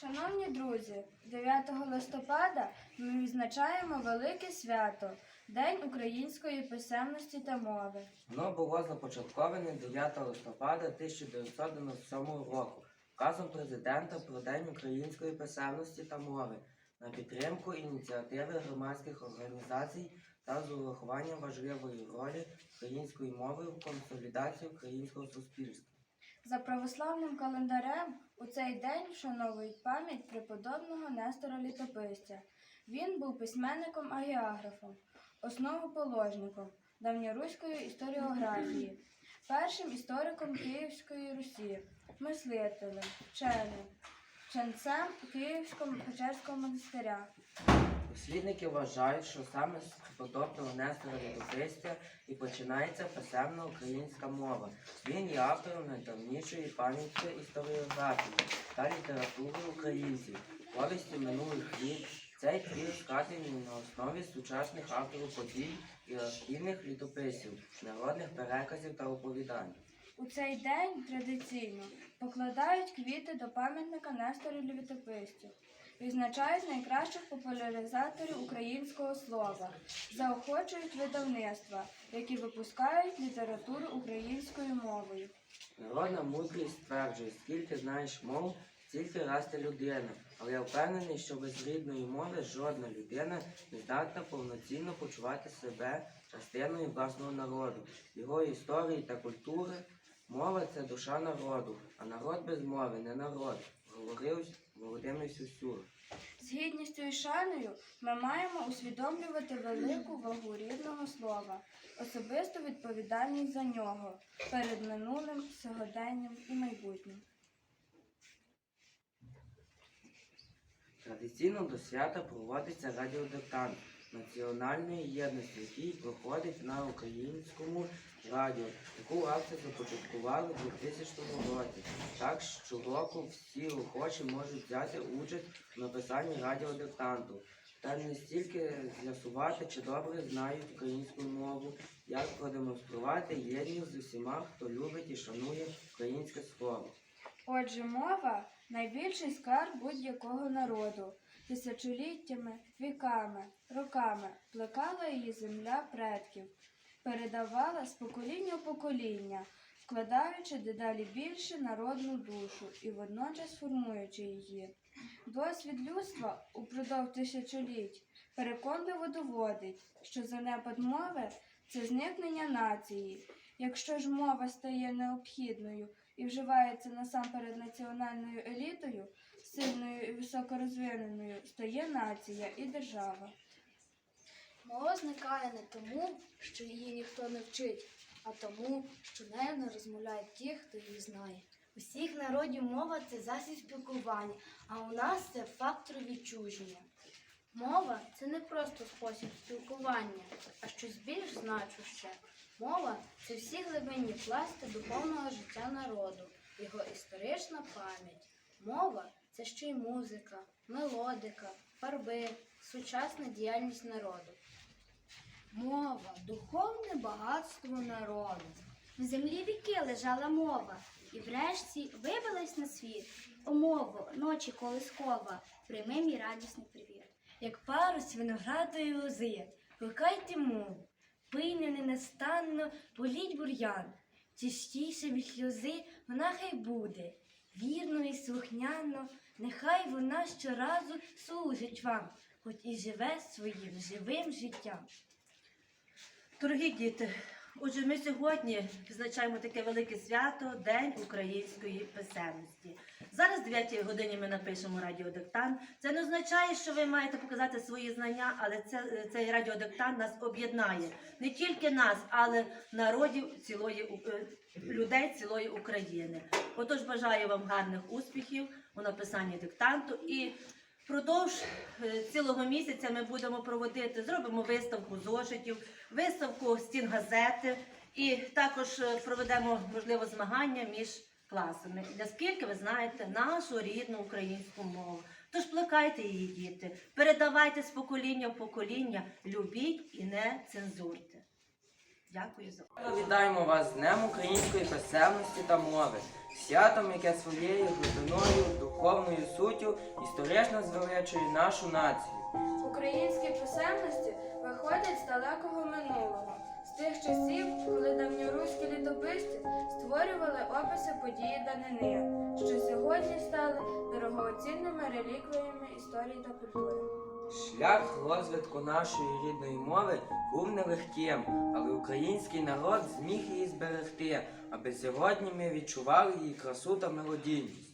Шановні друзі, 9 листопада ми відзначаємо велике свято День української писемності та мови. Воно було започатковане 9 листопада 1997 року указом президента про День української писемності та мови на підтримку ініціативи громадських організацій та з урахуванням важливої ролі української мови в консолідації українського суспільства. За православним календарем у цей день вшановують пам'ять преподобного Нестора Літописця. Він був письменником агіографом, основоположником давньоруської історіографії, першим істориком Київської Русі, мислителем, вченим, ченцем Київського Печерського монастиря. Дослідники вважають, що саме з подобного Нестора Літописця і починається писемна українська мова. Він є автором найдавнішої пам'ятки історіографії та літератури українців, повісті минулих літ. Цей твір складений на основі сучасних авторів подій і архівних літописів, народних переказів та оповідань. У цей день традиційно покладають квіти до пам'ятника Нестору Літописцю, відзначають найкращих популяризаторів українського слова, заохочують видавництва, які випускають літературу українською мовою. Народна мудрість стверджує, скільки знаєш мов, стільки расте людина. Але я впевнений, що без рідної мови жодна людина не здатна повноцінно почувати себе частиною власного народу, його історії та культури. Мова це душа народу, а народ без мови не народ, говорив Володимир Сюсюр. З гідністю і шаною ми маємо усвідомлювати велику вагу рідного слова, особисту відповідальність за нього перед минулим, сьогоденням і майбутнім. Традиційно до свята проводиться радіодиктант національної єдності, який проходить на українському радіо. Таку акцію започаткували у 2000 році. Так щороку всі охочі можуть взяти участь в написанні радіодиктанту. Та не стільки з'ясувати, чи добре знають українську мову, як продемонструвати єдність з усіма, хто любить і шанує українське слово. Отже, мова найбільший скарб будь-якого народу. Тисячоліттями, віками, роками плекала її земля предків, передавала з покоління в покоління, вкладаючи дедалі більше народну душу і водночас формуючи її. Досвід людства упродовж тисячоліть переконливо доводить, що занепад мови це зникнення нації. Якщо ж мова стає необхідною і вживається насамперед національною елітою, сильною і високорозвиненою стає нація і держава. Мова зникає не тому, що її ніхто не вчить, а тому, що нею не розмовляють ті, хто її знає. Усіх народів мова це засіб спілкування, а у нас це фактор відчуження. Мова це не просто спосіб спілкування, а щось більш значуще. Мова це всі глибинні пласти духовного життя народу, його історична пам'ять. Мова це ще й музика, мелодика, фарби, сучасна діяльність народу. Мова духовне багатство народу. В землі віки лежала мова, і врешті вибилась на світ. О мову, ночі колискова, прийми мій радісний привіт. як парус виноградої лози, гукайте мову, пийне ненастанно, політь бур'ян, чистіше від сльози вона хай буде, вірно і слухняно, нехай вона щоразу служить вам, хоч і живе своїм живим життям. Дорогі діти, отже, ми сьогодні відзначаємо таке велике свято День української писемності. Зараз, в 9 годині, ми напишемо радіодиктант. Це не означає, що ви маєте показати свої знання, але це, цей радіодиктант нас об'єднає не тільки нас, але народів цілої е, людей цілої України. Отож, бажаю вам гарних успіхів у написанні диктанту і Впродовж е, цілого місяця ми будемо проводити, зробимо виставку зошитів, виставку стін газети і також е, проведемо, можливо, змагання між класами. Наскільки ви знаєте нашу рідну українську мову. Тож плекайте її, діти, передавайте з покоління в покоління, любіть і не цензурте. Дякую за. Вітаємо вас з Днем української писемності та мови, святом, яке своєю глибиною, духовною суттю історично звеличує нашу націю. Українські писемності виходять з далекого минулого, з тих часів, коли давньоруські літописці створювали описи події данини, що сьогодні стали дорогоцінними реліквіями історії та культури. Шлях розвитку нашої рідної мови був нелегким, але український народ зміг її зберегти, аби сьогодні ми відчували її красу та мелодійність.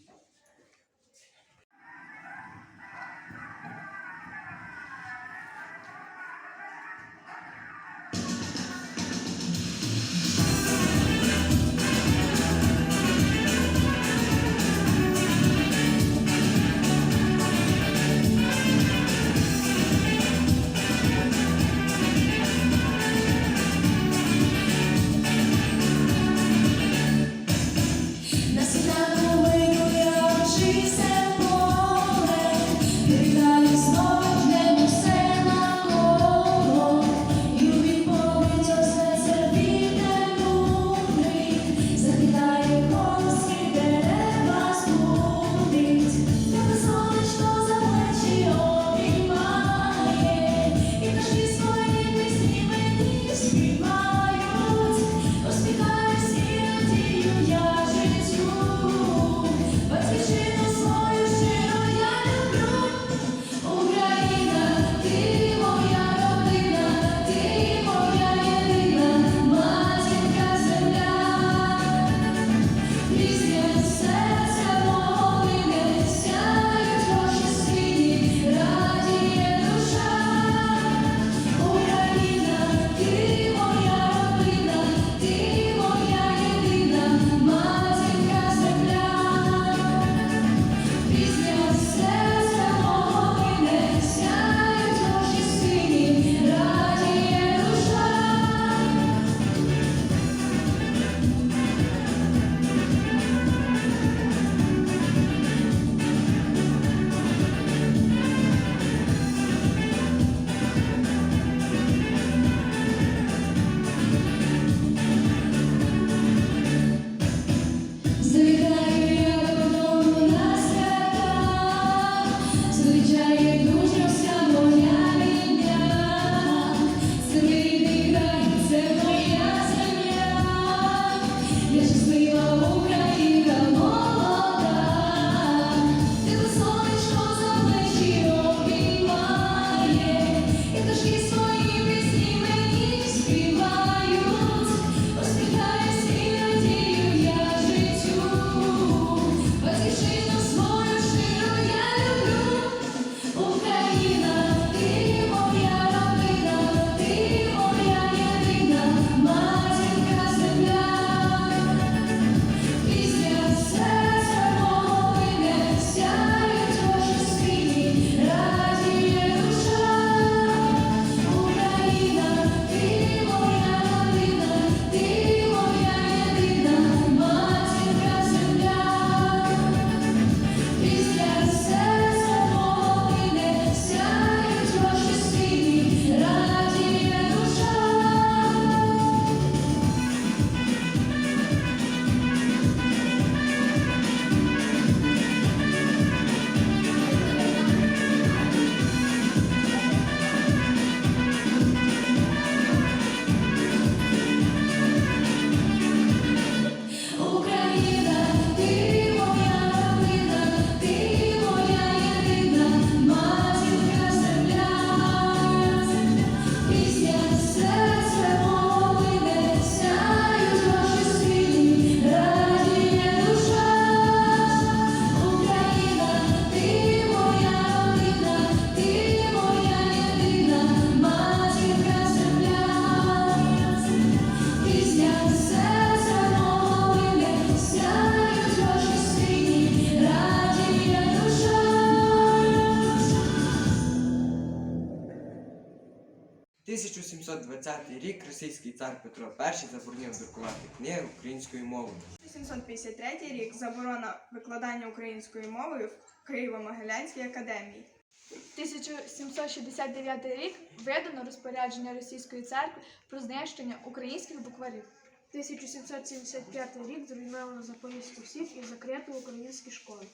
російський цар Петро І заборонив друкувати книги українською мовою. 1853 рік заборона викладання українською мовою в Києво-Могилянській академії. 1769 рік видано розпорядження Російської церкви про знищення українських букварів. 1775 рік зруйновано Запорізьку всіх і закрито українські школи.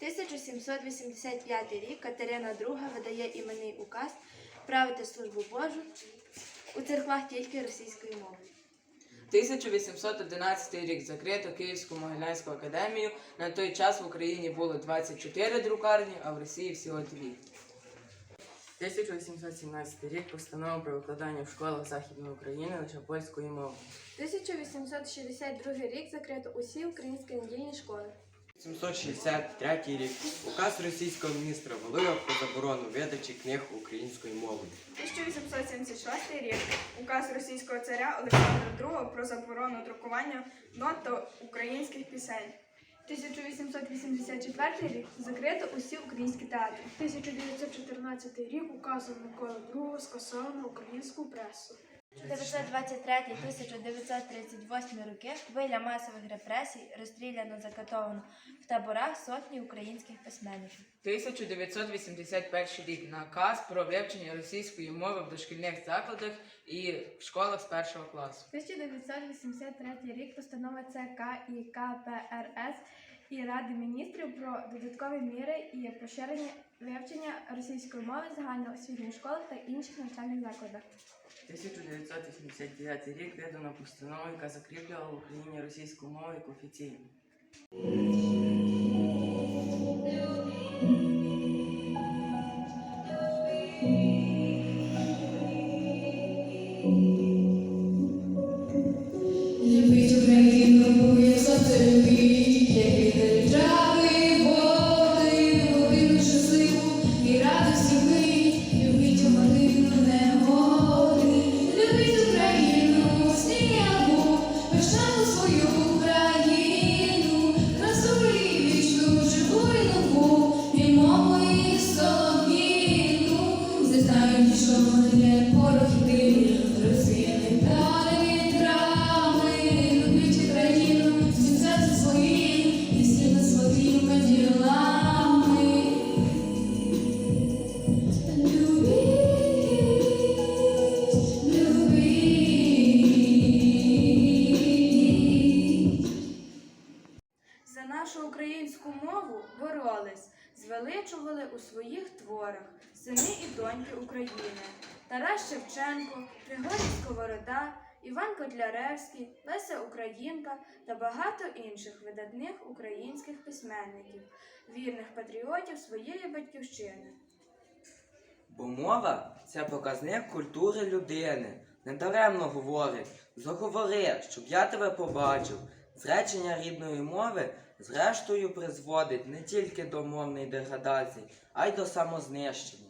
1785 рік Катерина II видає іменний указ правити службу Божу у церквах тільки російською мовою. 1811 рік закрито Київську Могилянську академію. На той час в Україні було 24 друкарні, а в Росії всього дві. 1817 рік постанова про викладання в школах Західної України лише польською мовою. 1862 рік закрито усі українські недільні школи. 763 рік. Указ російського міністра Волива про заборону видачі книг українською мовою. 1876 рік указ російського царя Олександра II про заборону друкування нот та українських пісень. 1884 рік закрито усі українські театри. 1914 рік указом Миколи II скасовано українську пресу. 1923-1938 роки хвиля масових репресій розстріляно закатовано в таборах сотні українських письменників. 1981 рік наказ про вивчення російської мови в дошкільних закладах і в школах з першого класу. 1983 рік постанова ЦК і КПРС і Ради міністрів про додаткові міри і поширення вивчення російської мови в загальноосвітніх школах та інших навчальних закладах. 1989 рік видана постанова, яка закріплювала в Україні російську мову як офіційну. Тарас Шевченко, Григорій Сковорода, Іван Котляревський, Леся Українка та багато інших видатних українських письменників, вірних патріотів своєї батьківщини. Бо мова це показник культури людини. Недаремно говорить, заговори, щоб я тебе побачив. Зречення рідної мови зрештою призводить не тільки до мовної деградації, а й до самознищення.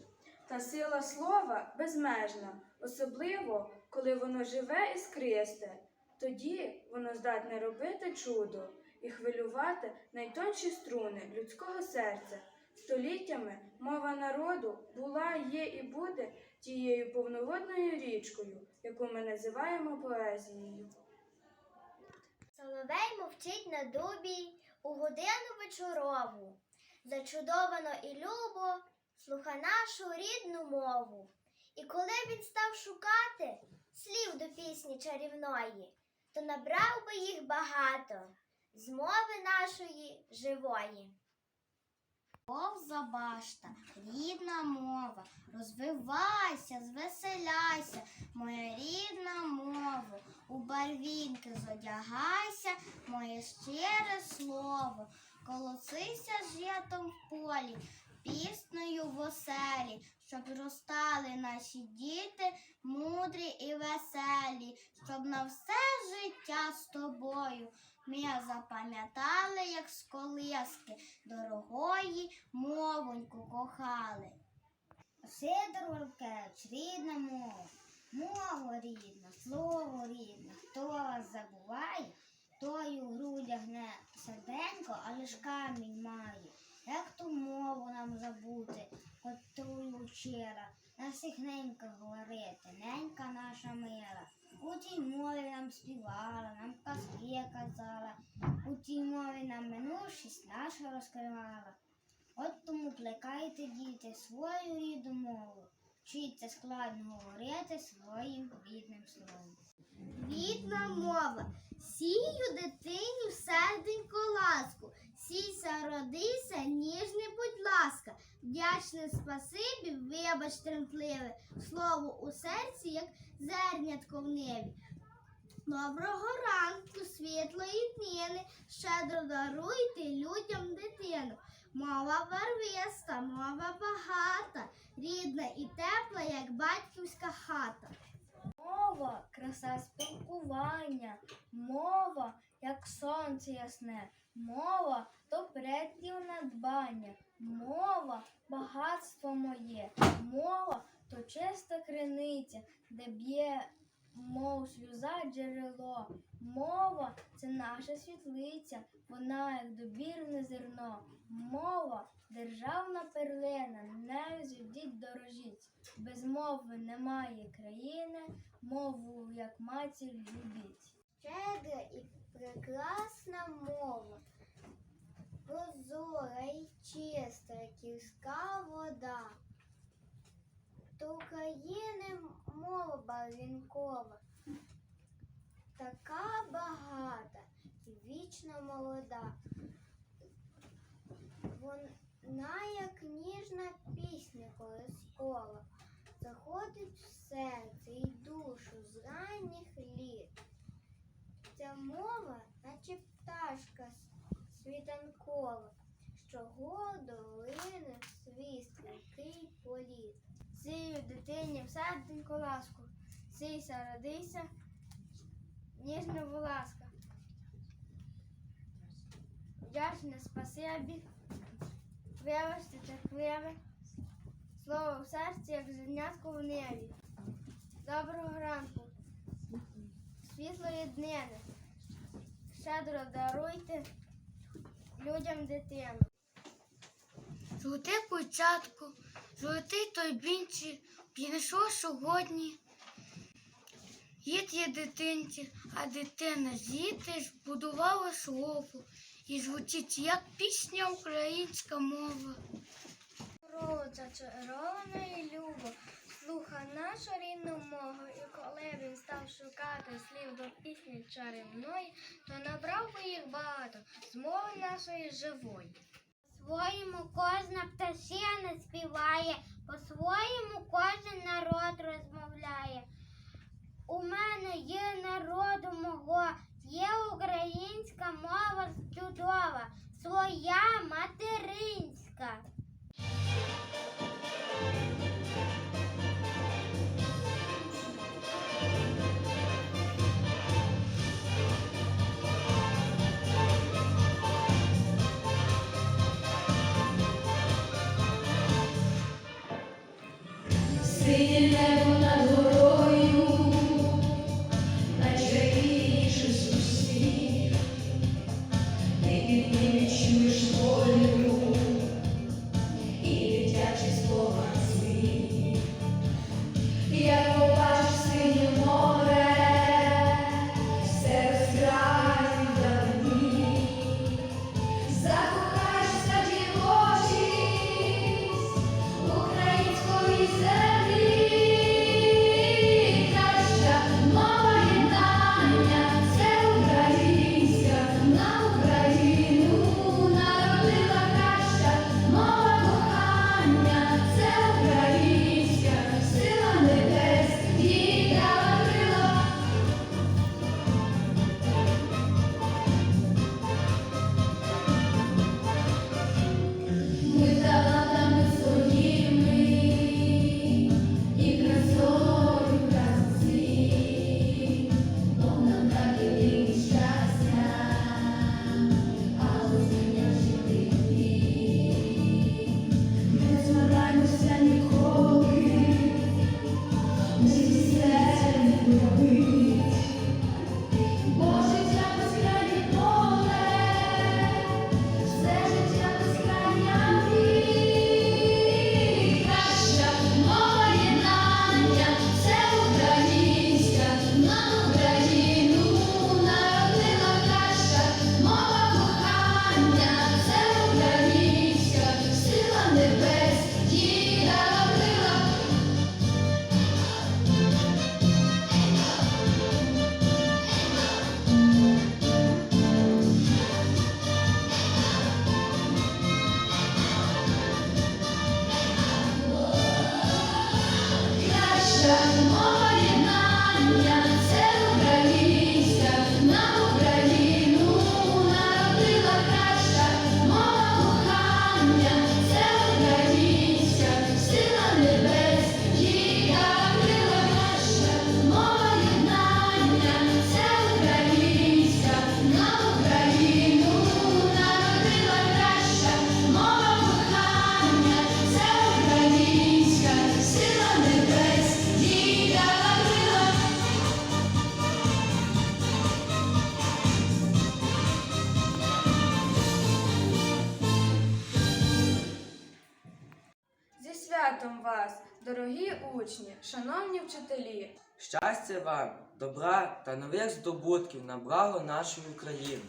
Та сила слова безмежна, особливо, коли воно живе і скристе. Тоді воно здатне робити чудо і хвилювати найтонші струни людського серця. Століттями мова народу була, є і буде тією повноводною річкою, яку ми називаємо поезією. Соловей мовчить на дубі у годину вечорову. Зачудовано і любо слуха нашу рідну мову. І коли він став шукати слів до пісні чарівної, то набрав би їх багато з мови нашої живої. Повза башта, рідна мова, розвивайся, звеселяйся, моя рідна мова, у барвінки зодягайся, моє щире слово, колосися житом в полі, піснею в оселі, щоб зростали наші діти, мудрі і веселі, щоб на все життя з тобою ми запам'ятали, як з колиски, дорогої мовоньку кохали. Сидор Валкевич, рідна мова, мова рідна, слово рідне, хто вас забуває, той у грудях не серденько, але ж камінь має. Як ту мову нам забути, от тую вчора, на всіх ненька говорити, ненька наша мила. У тій мові нам співала, нам казки казала, у тій мові нам минувшість наша розкривала. От тому плекайте діти свою рідну мову. Вчіться складно говорити своїм рідним словом. Рідна мова. Сію дитині в серденько ласку. Сійся, родися, ніжний, будь ласка. Вдячне спасибі, вибач тремтливе. Слово у серці, як зернятко в небі. Доброго ранку, світлої днини, щедро даруйте людям дитину. Мова барвиста, мова багата, рідна і тепла, як батьківська хата. Мова краса спілкування, мова, як сонце ясне, мова то предків надбання, мова багатство моє, мова то чиста криниця, де б'є, мов сльоза джерело. Мова це наша світлиця, вона як добірне зерно. Мова державна перлина, нею зведіть дорожіть. Без мови немає країни, мову як матір любіть. Щедра і прекрасна мова, прозора і чиста, як гірська вода. То України мова барвінкова, така багата і вічно молода. Вона, як ніжна пісня колискова, заходить в серце і душу з ранніх літ. Ця мова, наче пташка світанкова, що гордо лине в свій політ. Сію дитині в серденько ласку, сійся, родися, ніжна воласка. Вдячне спасибі, вивести терпливе, слово в серці, як зернятко в небі. Доброго ранку, світлої днини. Щедро даруйте людям дитину. Золоте початку, золотий той бінці, принесло сьогодні. Їд є дитинці, а дитина з'їти ж будувала слово і звучить як пісня українська мова. Чарована і любо, слуха нашу рідну мову, і коли він став шукати слів до пісні чарівної, то набрав би їх багато з мови нашої живої. По-своєму кожна пташина співає, по-своєму кожен народ розмовляє. У мене є народу мого, є українська мова чудова, своя материнська. Синє небо над шановні вчителі! Щастя вам, добра та нових здобутків на благо нашої України.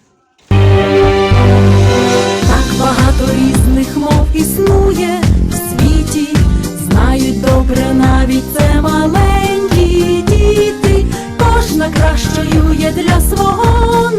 Так багато різних мов існує в світі. Знають добре навіть це маленькі діти. Кожна кращою є для свого.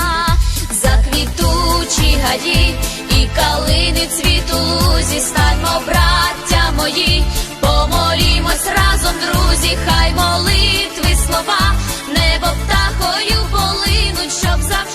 квітучі гаї, і калини цвіту зістаньмо, браття мої, помолімось разом, друзі, хай молитви слова, небо птахою полинуть, щоб завжди.